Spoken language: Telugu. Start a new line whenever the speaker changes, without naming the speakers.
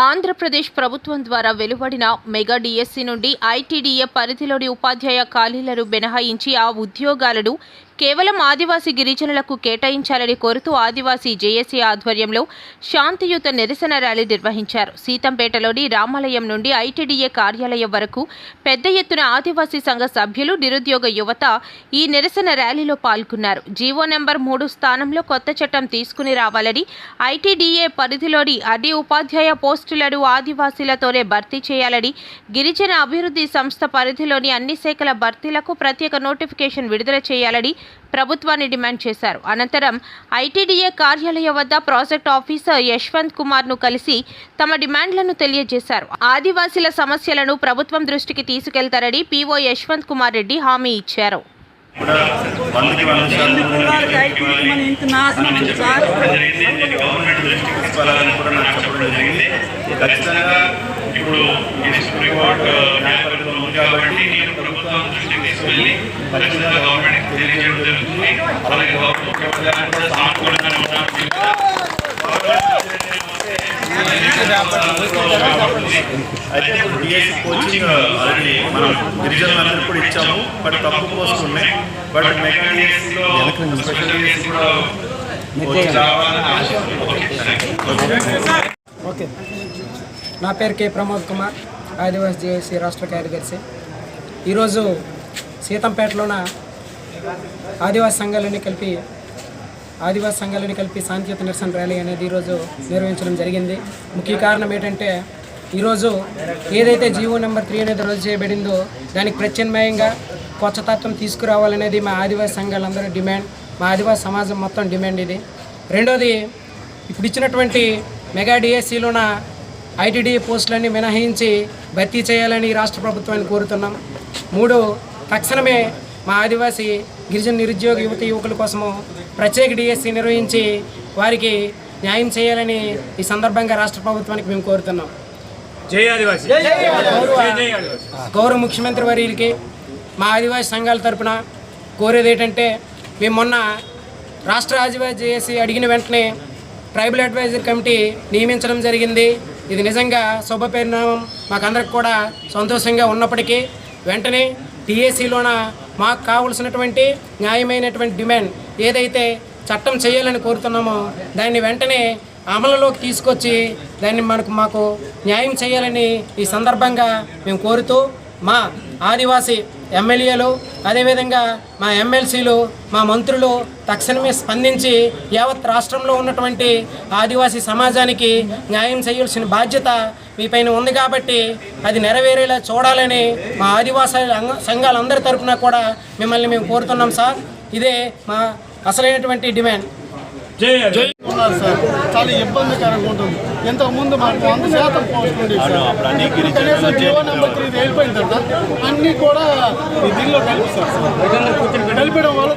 ఆంధ్రప్రదేశ్ ప్రభుత్వం ద్వారా వెలువడిన మెగా డిఎస్సి నుండి ఐటీడీఏ పరిధిలోని ఉపాధ్యాయ ఖాళీలను మినహాయించి ఆ ఉద్యోగాలను కేవలం ఆదివాసీ గిరిజనులకు కేటాయించాలని కోరుతూ ఆదివాసీ జేఏసీ ఆధ్వర్యంలో శాంతియుత నిరసన ర్యాలీ నిర్వహించారు. సీతంపేటలోని రామాలయం నుండి ఐటీడీఏ కార్యాలయం వరకు పెద్ద ఎత్తున ఆదివాసీ సంఘ సభ్యులు నిరుద్యోగ యువత ఈ నిరసన ర్యాలీలో పాల్గొన్నారు. జీవో నెంబర్ మూడు స్థానంలో కొత్త చట్టం తీసుకుని రావాలని ఐటీడీఏ పరిధిలోని అన్ని ఉపాధ్యాయ పోస్టులను ఆదివాసీలతోనే భర్తీ చేయాలని గిరిజన అభివృద్ధి సంస్థ పరిధిలోని అన్ని శాఖల భర్తీలకు ప్రత్యేక నోటిఫికేషన్ విడుదల చేయాలని ప్రభుత్వాన్ని డిమాండ్ చేశారు. అనంతరం ఐటీడీఏ కార్యాలయం వద్ద ప్రాజెక్ట్ ఆఫీసర్ యశ్వంత్ కుమార్ను కలిసి తమ డిమాండ్లను తెలియజేశారు. ఆదివాసీల సమస్యలను ప్రభుత్వం దృష్టికి తీసుకెళ్తారని పీఓ యశ్వంత్ కుమార్ రెడ్డి హామీ ఇచ్చారు.
ఇప్పుడు కాబట్టి నేను ప్రభుత్వం దృష్టికి తీసుకెళ్ళి ఖచ్చితంగా గవర్నమెంట్ తెలియజేయడం జరుగుతుంది. అలాగే గవర్నమెంట్ కూడా సానుకూలంగానే అయితే ఇప్పుడు డిఎస్సి కోచింగ్ ఆల్రెడీ మనం గిరిజనులందరూ కూడా ఇచ్చాము బట్ తక్కువ పోస్టులు ఉన్నాయి బట్ మెగా డిఎస్సిలో స్పెషల్ డిఎస్సి కూడా వచ్చి రావాలని ఆశ
ఓకే. నా పేరు కె ప్రమోద్ కుమార్. ఆదివాసి జేఏసీ రాష్ట్ర కార్యదర్శి. ఈరోజు సీతంపేటలోన ఆదివాసి సంఘాలని కలిపి ఆదివాసి సంఘాలని కలిపి శాంతియుత నిరసన ర్యాలీ అనేది ఈరోజు నిర్వహించడం జరిగింది. ముఖ్య కారణం ఏంటంటే ఈరోజు ఏదైతే జీవో నెంబర్ త్రీ అనేది రద్దు చేయబడిందో దానికి ప్రత్యామ్నాయంగా కొత్త తత్వం తీసుకురావాలనేది మా ఆదివాసి సంఘాలందరూ డిమాండ్ మా ఆదివాసి సమాజం మొత్తం డిమాండ్ ఇది. రెండోది ఇప్పుడు ఇచ్చినటువంటి మెగా డిఎస్సిలోన ఐటీడీ పోస్టులన్నీ మినహాయించి భర్తీ చేయాలని రాష్ట్ర ప్రభుత్వాన్ని కోరుతున్నాం. మూడు తక్షణమే మా ఆదివాసీ గిరిజన నిరుద్యోగ యువత యువకుల కోసము ప్రత్యేక డిఎస్సి నిర్వహించి వారికి న్యాయం చేయాలని ఈ సందర్భంగా రాష్ట్ర ప్రభుత్వానికి మేము కోరుతున్నాం. గౌరవ గౌరవ ముఖ్యమంత్రి వర్యులకి మా ఆదివాసీ సంఘాల తరపున కోరేది ఏంటంటే మేము మొన్న రాష్ట్ర ఆదివాసీ చేసి అడిగిన వెంటనే ట్రైబల్ అడ్వైజర్ కమిటీ నియమించడం జరిగింది. ఇది నిజంగా శుభ పరిణామం. మాకందరికి కూడా సంతోషంగా ఉన్నప్పటికీ వెంటనే టీఏసీలోన మాకు కావలసినటువంటి న్యాయమైనటువంటి డిమాండ్ ఏదైతే చట్టం చేయాలని కోరుతున్నామో దాన్ని వెంటనే అమలులోకి తీసుకొచ్చి దాన్ని మనకు మాకు న్యాయం చేయాలని ఈ సందర్భంగా మేము కోరుతూ మా ఆదివాసీ ఎమ్మెల్యేలు అదేవిధంగా మా ఎమ్మెల్సీలు మా మంత్రులు తక్షణమే స్పందించి యావత్ రాష్ట్రంలో ఉన్నటువంటి ఆదివాసీ సమాజానికి న్యాయం చేయాల్సిన బాధ్యత మీపైన ఉంది కాబట్టి అది నెరవేరేలా చూడాలని మా ఆదివాసీ సంఘాలందరి తరపున కూడా మిమ్మల్ని మేము కోరుతున్నాం సార్. ఇదే మా అసలైనటువంటి డిమాండ్.
ఉన్నారు సార్. చాలా ఇబ్బందికరంగా ఉంటుంది. ఇంతకు ముందు మనకు వంద శాతం పోస్ట్ ఉండేది సార్. కనీసం జీవో నెంబర్ త్రీ వెళ్ళిపోయిన తర్వాత అన్నీ కూడా ఈ దీనిలో కలిపిస్తారు సార్. కలిపడం వల్ల